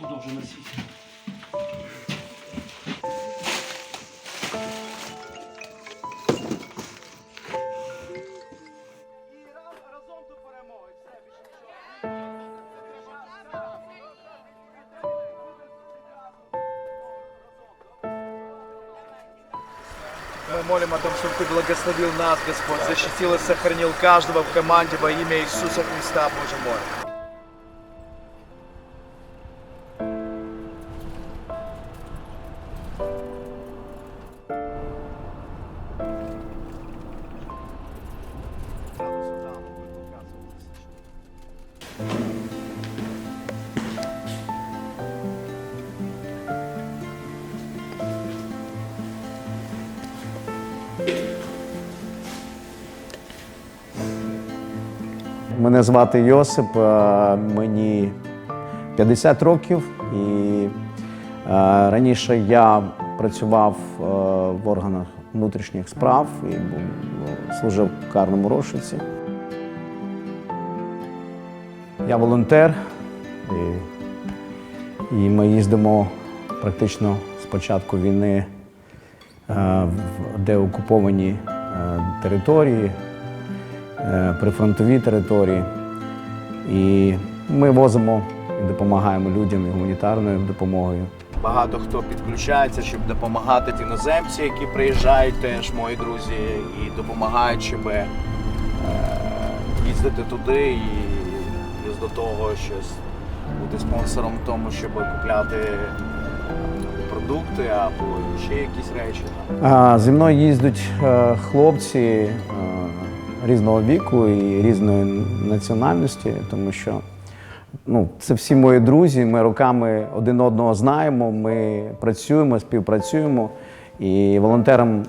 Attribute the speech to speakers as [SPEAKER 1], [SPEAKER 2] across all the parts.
[SPEAKER 1] до перемоги. Все, Мы молим о том, чтобы Ты благословил нас, Господь, защитил и сохранил каждого в команде во имя Иисуса Христа, Боже мой.
[SPEAKER 2] Мене звати Йосип, мені 50 років, і раніше я працював в органах внутрішніх справ і служив в карному розшуці. Я волонтер, і, ми їздимо практично з початку війни в деокуповані території, прифронтові території. І ми возимо і допомагаємо людям і гуманітарною допомогою.
[SPEAKER 1] Багато хто підключається, щоб допомагати іноземці, які приїжджають теж, мої друзі, і допомагають, щоб е, їздити туди і плюс до того щось бути спонсором в тому, щоб купляти продукти або ще якісь речі.
[SPEAKER 2] Зі мною їздять е, хлопці е, різного віку і різної національності, тому що ну, це всі мої друзі. Ми роками один одного знаємо, ми працюємо, співпрацюємо. І волонтером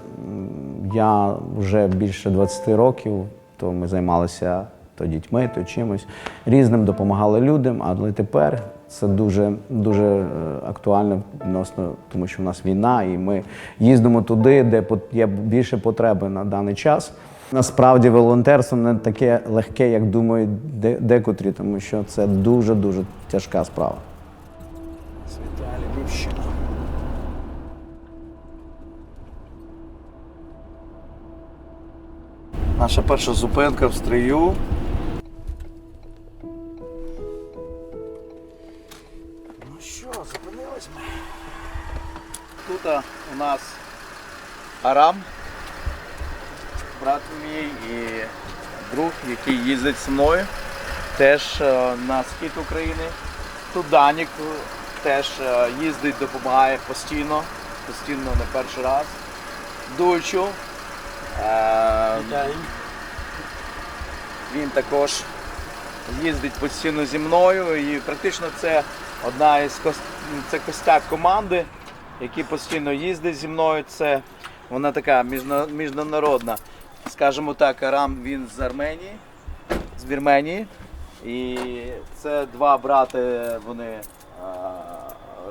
[SPEAKER 2] я вже більше 20 років, то ми займалися то дітьми, то чимось різним, допомагали людям. Але тепер це дуже дуже е, актуально відносно, тому що в нас війна, і ми їздимо туди, де є більше потреби на даний час. Насправді волонтерство не таке легке, як думають де- декотрі, тому що це дуже дуже тяжка справа.
[SPEAKER 1] Свята Львівщина. Наша перша зупинка в стрию. Ну що, зупинились ми. Тут у нас Арам, брат мій і друг, який їздить зі мною, теж е, на схід України. Тут Данік е, теж е, їздить, допомагає постійно, постійно не перший раз. Дульчу. Він також їздить постійно зі мною і практично це одна із кос- це костяк команди, який постійно їздить зі мною. Це вона така міжна- міжнародна. Скажімо так, Арам він з Арменії, з Вірменії. І це два брати, вони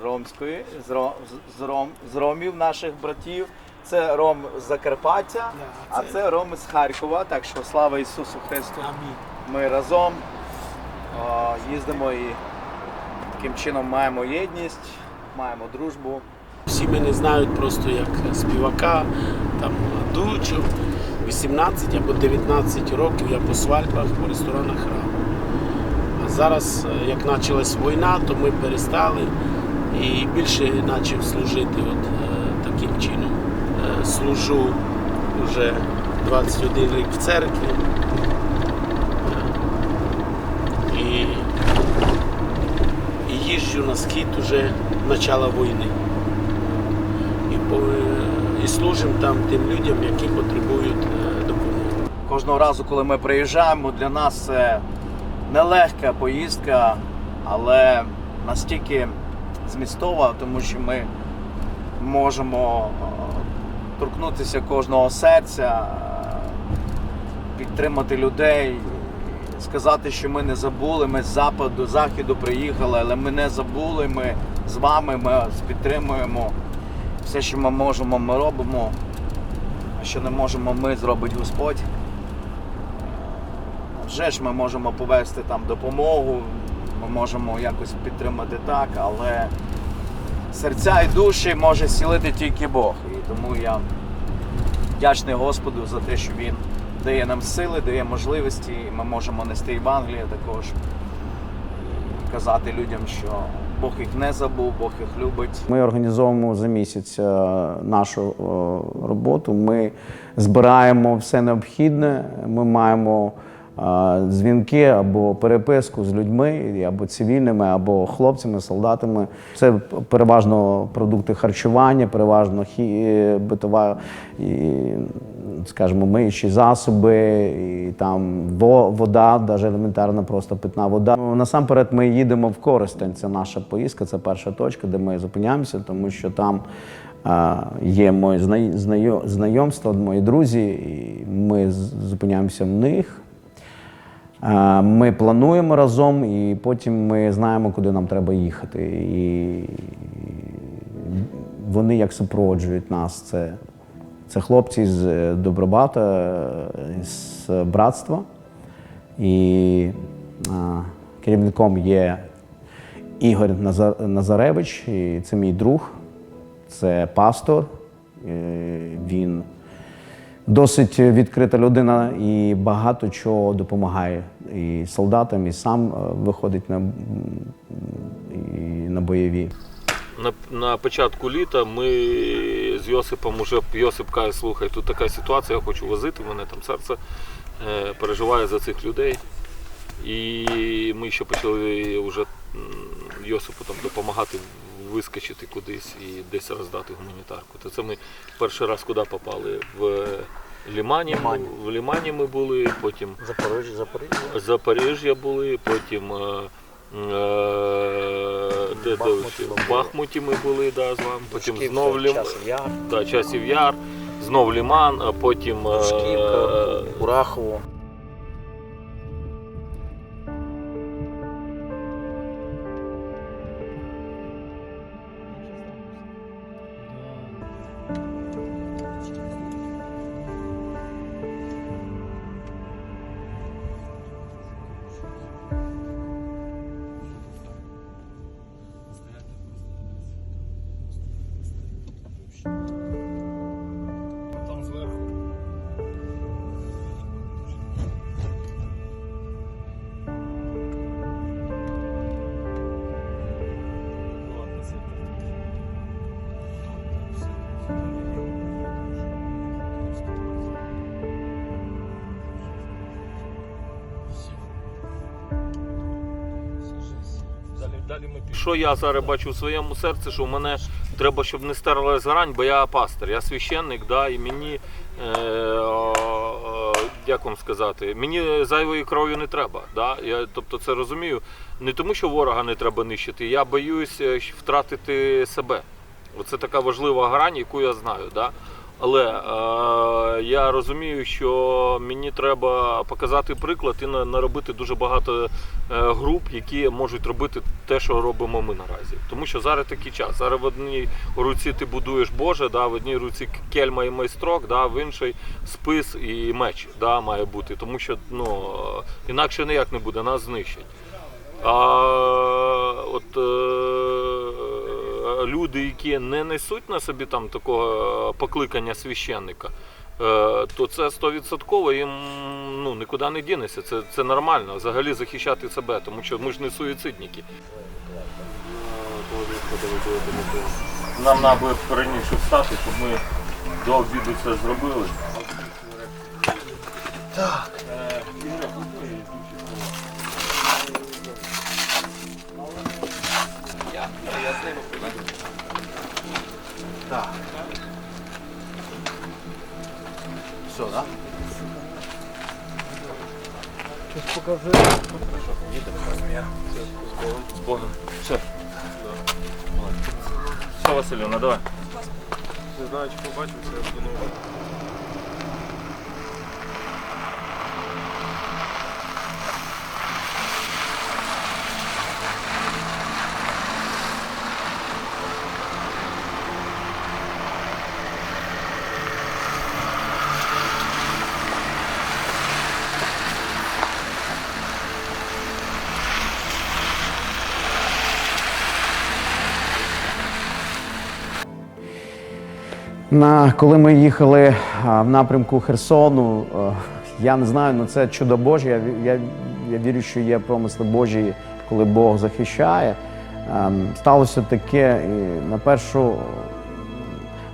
[SPEAKER 1] ромської, з, Ро- з, Ром, з Ромів, наших братів. Це Ром з Закарпаття, а це Ром з Харкова. Так що слава Ісусу Христу. Ми разом їздимо і таким чином маємо єдність, маємо дружбу.
[SPEAKER 3] Всі мене знають просто як співака, там дучу. 18 або 19 років я по свадьбах, по ресторанах грав. А зараз, е, як почалась війна, то ми перестали і більше почав служити от, е, таким чином. Е, Служу вже 21 рік в церкві. І, і їжджу на схід уже почала війни і, і служимо там тим людям, які потребують.
[SPEAKER 1] Кожного разу, коли ми приїжджаємо, для нас це нелегка поїздка, але настільки змістова, тому що ми можемо е, торкнутися кожного серця, підтримати людей, сказати, що ми не забули, ми з западу, з заходу приїхали, але ми не забули, ми з вами, ми підтримуємо. Все, що ми можемо, ми робимо. А що не можемо, ми зробить Господь. Вже ж ми можемо повести там допомогу, ми можемо якось підтримати так, але серця і душі може зцілити тільки Бог. І тому я вдячний Господу за те, що Він дає нам сили, дає можливості, і ми можемо нести Євангеліє також казати людям, що Бог їх не забув, Бог їх любить.
[SPEAKER 2] Ми організовуємо за місяць е, нашу е, роботу. Ми збираємо все необхідне. Ми маємо дзвінки або переписку з людьми, або цивільними, або хлопцями, солдатами. Це переважно продукти харчування, переважно битова і, скажімо, миючі засоби, і там вода, навіть елементарна, просто питна вода. Ну, Насамперед, ми їдемо в Коростень. Це наша поїздка, це перша точка, де ми зупиняємося, тому що там є мої знай- знайомства, мої друзі, і ми зупиняємося в них. Ми плануємо разом, і потім ми знаємо, куди нам треба їхати. І вони як супроводжують нас. Це, це хлопці з е, Добробата, е, з братства. І а, керівником є Ігор Назаревич, і це мій друг, це пастор. Е, Він досить відкрита людина і багато чого допомагає і солдатам, і сам е, виходить на, і на бойові.
[SPEAKER 4] На, на початку літа ми з Йосипом уже Йосип каже, слухай, тут така ситуація, я хочу возити, мене там серце е, переживає за цих людей. І ми ще почали вже Йосипу там допомагати вискочити кудись і десь роздати гуманітарку. То це ми перший раз куди попали? В Лімані.
[SPEAKER 1] Лімані.
[SPEAKER 4] В Лімані ми були, потім
[SPEAKER 1] Запоріжжя, Запоріжжя.
[SPEAKER 4] Запоріжжя були, потім е, е, де, де
[SPEAKER 1] Бахмуті
[SPEAKER 4] в. Бахмуті ми були, да, з вами. Потім знов Лім... да, часів Яр, знов Ліман, а потім е,
[SPEAKER 1] Урахово.
[SPEAKER 4] Що я зараз бачу в своєму серці, що в мене треба, щоб не стерлась грань, бо я пастор, я священник, да, і мені, е, е, як вам сказати, мені зайвої крові не треба. Да? Я тобто це розумію. Не тому, що ворога не треба нищити, я боюсь е, втратити себе. Оце така важлива грань, яку я знаю. Да? Але е, я розумію, що мені треба показати приклад і на- наробити дуже багато е, груп, які можуть робити те, що робимо ми наразі. Тому що зараз такий час. Зараз в одній руці ти будуєш Боже, да, в одній руці кельма і майстрок, да, в іншій спис і меч да, має бути. Тому що ну, інакше ніяк не буде, нас знищать. А от е, люди, які не несуть на собі там такого покликання священника, е, то це стовідсотково їм ну, нікуди не дінеться. Це, це нормально взагалі захищати себе, тому що ми ж не суїцидники. Нам треба раніше встати, щоб ми до обіду це зробили. Так.
[SPEAKER 1] Так. Все, да?
[SPEAKER 4] З Богом. Все. Все, Василівна, давай.
[SPEAKER 5] Не знаю, чи побачився, я думаю.
[SPEAKER 2] На, коли ми їхали в напрямку Херсону, е, я не знаю, ну це чудо Боже. Я, я, я вірю, що є промисли Божі, коли Бог захищає. Ем, Сталося таке, і на першу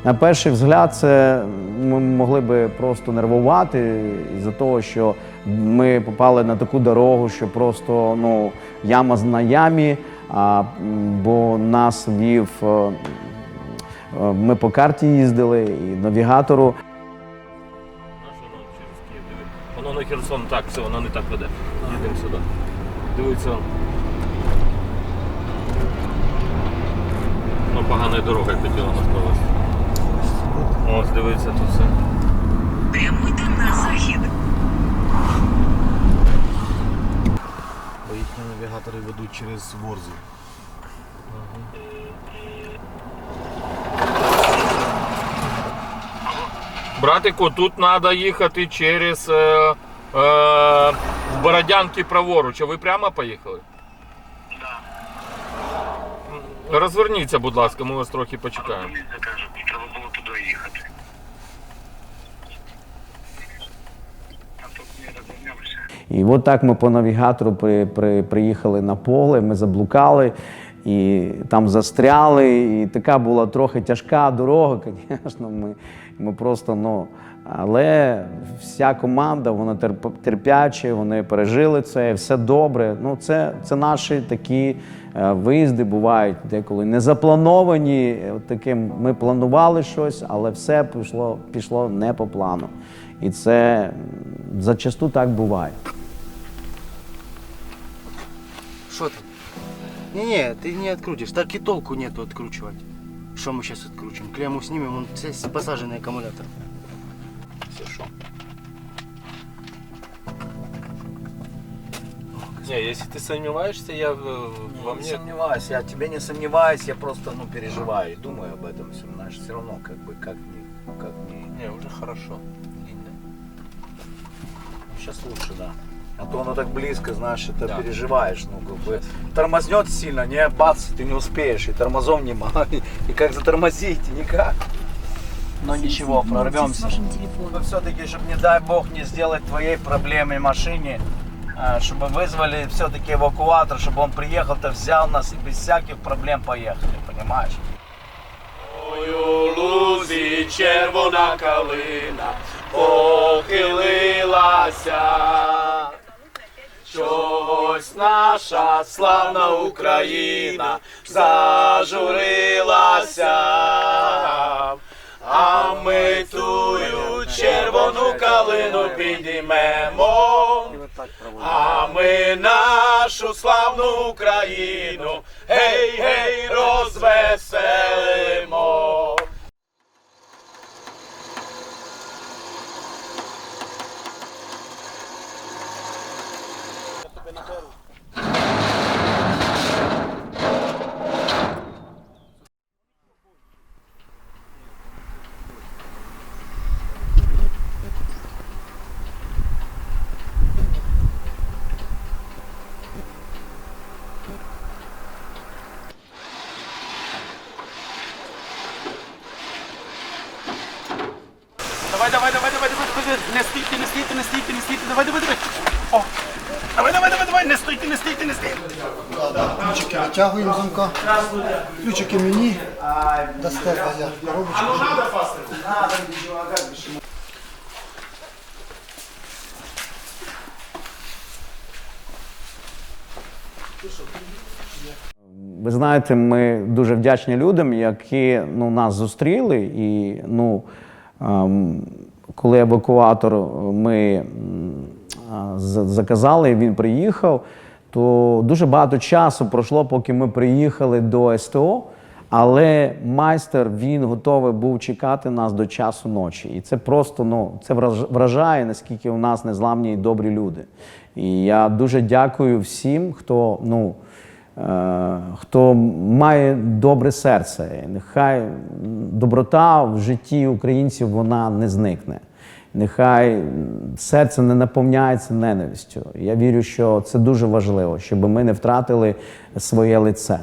[SPEAKER 2] на перший взгляд, це ми могли би просто нервувати із-за того, що ми попали на таку дорогу, що просто ну, яма на ямі, а, бо нас вів. Е, Ми по карті їздили і навігатору.
[SPEAKER 4] Воно через Київ. Воно на Херсон так, все, воно не так веде. Їдемо сюди. Дивіться. Ну, погана дорога хотіла нас провести. Ось, дивіться тут все.
[SPEAKER 6] Прямуйте на захід.
[SPEAKER 7] Бо їхні навігатори ведуть через Ворзу.
[SPEAKER 4] Братику, тут треба їхати через е, е, Бородянки праворуч. А ви прямо поїхали? Так. Розверніться, будь ласка, ми вас трохи почекаємо.
[SPEAKER 8] Кажуть, треба було туди їхати. А тут не розвернемося.
[SPEAKER 2] І от так ми по навігатору при, при, приїхали на поле, ми заблукали і там застряли. І така була трохи тяжка дорога, звісно. Ми, ми просто, ну, але вся команда, вона терп, терпячі, вони пережили це, все добре. Ну, це, це наші такі е, виїзди бувають деколи не заплановані. Таким ми планували щось, але все пішло, пішло не по плану. І це зачасту так буває.
[SPEAKER 7] Что там? Не-не, ты не открутишь. Так и толку нету откручивать. Что мы сейчас откручиваем? Клемму снимем, он посаженный аккумулятор. Все?
[SPEAKER 4] Не, если ты сомневаешься, я э, во
[SPEAKER 1] не
[SPEAKER 4] мне...
[SPEAKER 1] сомневаюсь, я тебе не сомневаюсь, я просто ну, переживаю и думаю об этом все, знаешь, все равно как бы как не, как не,
[SPEAKER 4] Не, уже хорошо.
[SPEAKER 1] сейчас лучше, да. А то оно так близко, знаешь, это переживаешь, ну как бы тормознет сильно, не бац, ты не успеешь, и тормозов нема, и, и как затормозить, и никак. Но ничего, прорвемся. Но все-таки, чтобы не дай бог не сделать твоей проблемой машине, а, чтобы вызвали все-таки эвакуатор, чтобы он приехал-то взял нас и без всяких проблем поехали, понимаешь?
[SPEAKER 4] У лузі червона калина похилилася. Чогось наша славна Україна зажурилася. А ми тую червону калину підіймемо. А ми нашу славну Україну, гей, гей, розвеселимо.
[SPEAKER 3] Давай, давай, давай, давай, давай, давай, не стійте, не стійте, не стійте, давай, давай, давай. О, давай, давай, давай, давай, не стійте, не стійте, не стійте.
[SPEAKER 9] Ключики витягуємо з замка. Ключики мені. Дасте я коробочку.
[SPEAKER 2] Ви знаєте, ми дуже вдячні людям, які ну, нас зустріли. І ну, ем, коли евакуатор ми м, а, з- заказали, він приїхав, то дуже багато часу пройшло, поки ми приїхали до СТО. Але майстер він готовий був чекати нас до часу ночі. І це просто ну, це враж- вражає, наскільки у нас незламні і добрі люди. І я дуже дякую всім, хто ну, е, хто має добре серце. Нехай доброта в житті українців вона не зникне. Нехай серце не наповняється ненавистю. Я вірю, що це дуже важливо, щоб ми не втратили своє лице.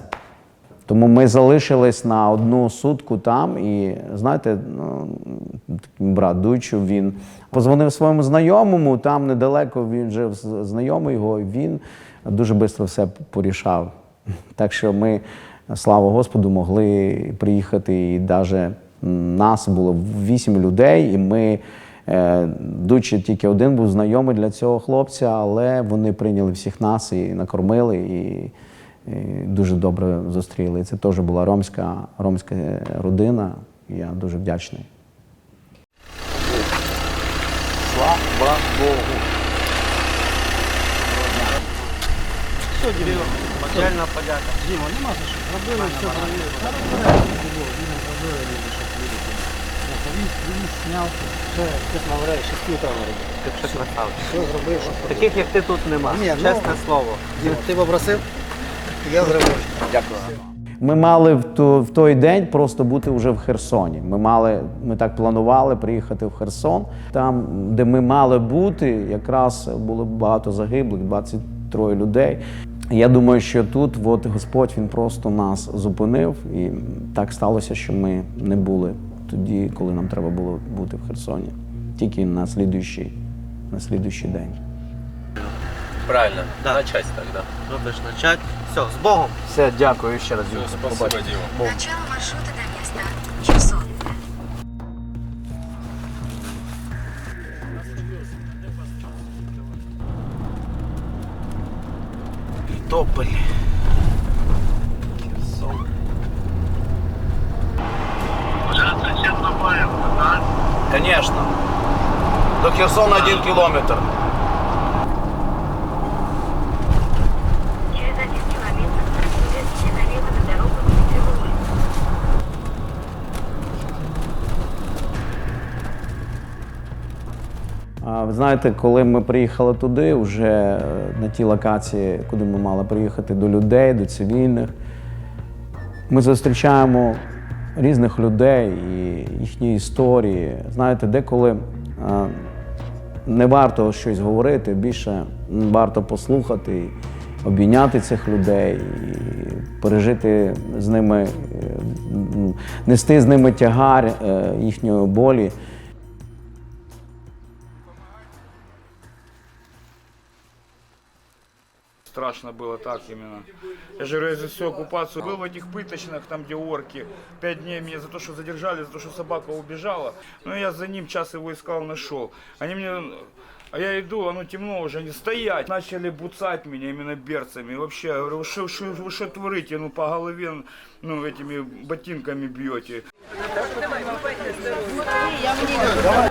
[SPEAKER 2] Тому ми залишились на одну сутку там, і знаєте, ну, брат Дуйчу, він позвонив своєму знайомому, там недалеко він жив знайомий його, він дуже швидко все порішав. Так що ми, слава Господу, могли приїхати, і навіть нас було вісім людей, і ми. Е, Дучі тільки один був знайомий для цього хлопця, але вони прийняли всіх нас і накормили, і, і дуже добре зустріли. І це теж була ромська, ромська е, родина. Я дуже вдячний.
[SPEAKER 1] Слава Богу.
[SPEAKER 7] Матеріальна подяка.
[SPEAKER 9] Діма, нема за що. Зробили все, зробили. Він зняв, все, чесно говоря, з півтора.
[SPEAKER 7] Ти ще красавчик.
[SPEAKER 9] Все зробив.
[SPEAKER 7] Таких як ти тут нема.
[SPEAKER 9] Ні, ну-
[SPEAKER 7] Чесне слово.
[SPEAKER 9] Діма, ти попросив, я зробив.
[SPEAKER 1] Дякую.
[SPEAKER 2] Ми мали в, ту, в той день просто бути вже в Херсоні. Ми мали, ми так планували приїхати в Херсон. Там, де ми мали бути, якраз було багато загиблих, 23 людей. Я думаю, що тут от Господь він просто нас зупинив, і так сталося, що ми не були тоді, коли нам треба було бути в Херсоні. Тільки на слідуючий, на слідуючий день.
[SPEAKER 5] Правильно.
[SPEAKER 7] Да.
[SPEAKER 5] Начать тогда.
[SPEAKER 7] Робиш начать. Все, з Богом.
[SPEAKER 1] Все, дякую ще раз. Діма.
[SPEAKER 5] Спасибо, Дима.
[SPEAKER 6] Начало маршрута до места. Часов.
[SPEAKER 3] Тополь.
[SPEAKER 8] Вже сусід Бабаєва, так?
[SPEAKER 1] Звісно. До Херсона один кілометр.
[SPEAKER 2] Ви знаєте, коли ми приїхали туди, вже е, на тій локації, куди ми мали приїхати до людей, до цивільних, ми зустрічаємо різних людей і їхні історії. Знаєте, деколи е, не варто щось говорити, більше варто послухати, обійняти цих людей, пережити з ними, е, нести з ними тягар е, їхньої болі.
[SPEAKER 10] Страшно было так именно. Я же за всю оккупацию был в этих пыточных, там где орки. Пять дней меня за то, что задержали, за то, что собака убежала. Ну я за ним час его искал, нашел. Они мне... А я иду, оно темно уже, они стоять. Начали буцать меня именно берцами. Вообще, я говорю, вы что, творите? Ну по голове, ну этими ботинками бьете.
[SPEAKER 11] Тим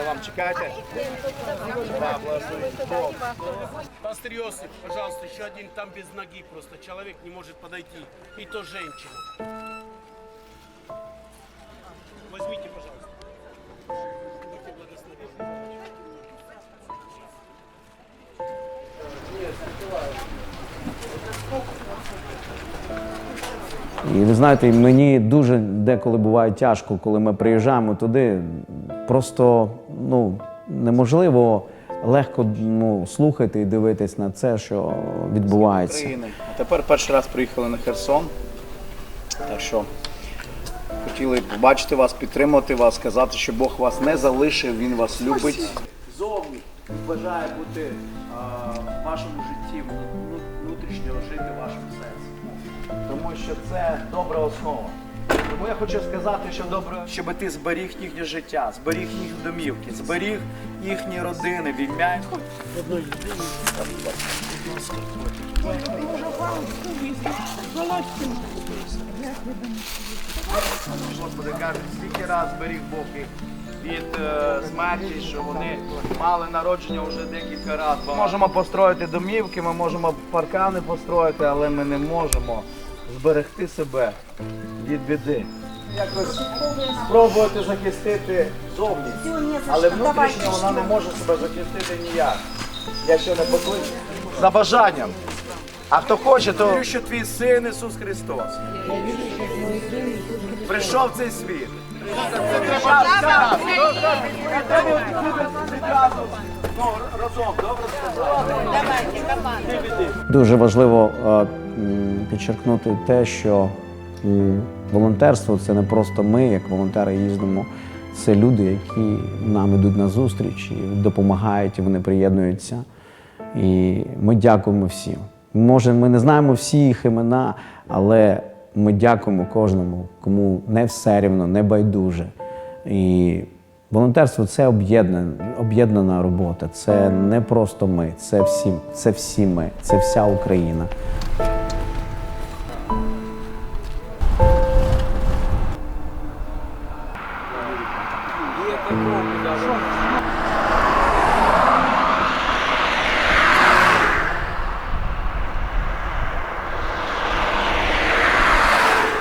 [SPEAKER 1] Благословення вам чекайте.
[SPEAKER 3] Пастор Иосиф, пожалуйста, еще один там без ноги просто. Человек не может подойти. И то женщина. Возьмите, пожалуйста.
[SPEAKER 2] І ви знаєте, мені дуже деколи буває тяжко, коли ми приїжджаємо туди. Просто ну, неможливо легко ну, слухати і дивитись на це, що відбувається.
[SPEAKER 1] А тепер перший раз приїхали на Херсон. Так що хотіли побачити вас, підтримати вас, сказати, що Бог вас не залишив, Він вас любить. Зовні бажає бути в вашому житті, вну- внутрішньо жити в вашому серці. Тому що це добра основа. Тому я хочу сказати, що добре, щоб ти зберіг їхнє життя, зберіг їх домівки, зберіг їхні родини в ім'я. Господи, кажуть, стільки раз беріг Бог їх від е, смерті, що вони мали народження вже декілька разів. Ми можемо построїти домівки, ми можемо паркани построїти, але ми не можемо зберегти себе від біди. якось спробувати захистити зовні. Але внутрішньо вона не може себе захистити ніяк. Я ще не покличу. За бажанням. А хто хоче, то вірю, що твій син Ісус Христос. Прийшов в цей світ. Треба зараз. Ну, разом, добре сказали.
[SPEAKER 2] Дуже важливо е, підчеркнути те, що волонтерство це не просто ми, як волонтери, їздимо. Це люди, які нам йдуть на зустріч і допомагають, вони приєднуються. І ми дякуємо всім. Може, ми не знаємо всі їх імена, але ми дякуємо кожному, кому не все рівно, не байдуже. І волонтерство це об'єднана робота. Це не просто ми, це всі, це всі ми, це вся Україна.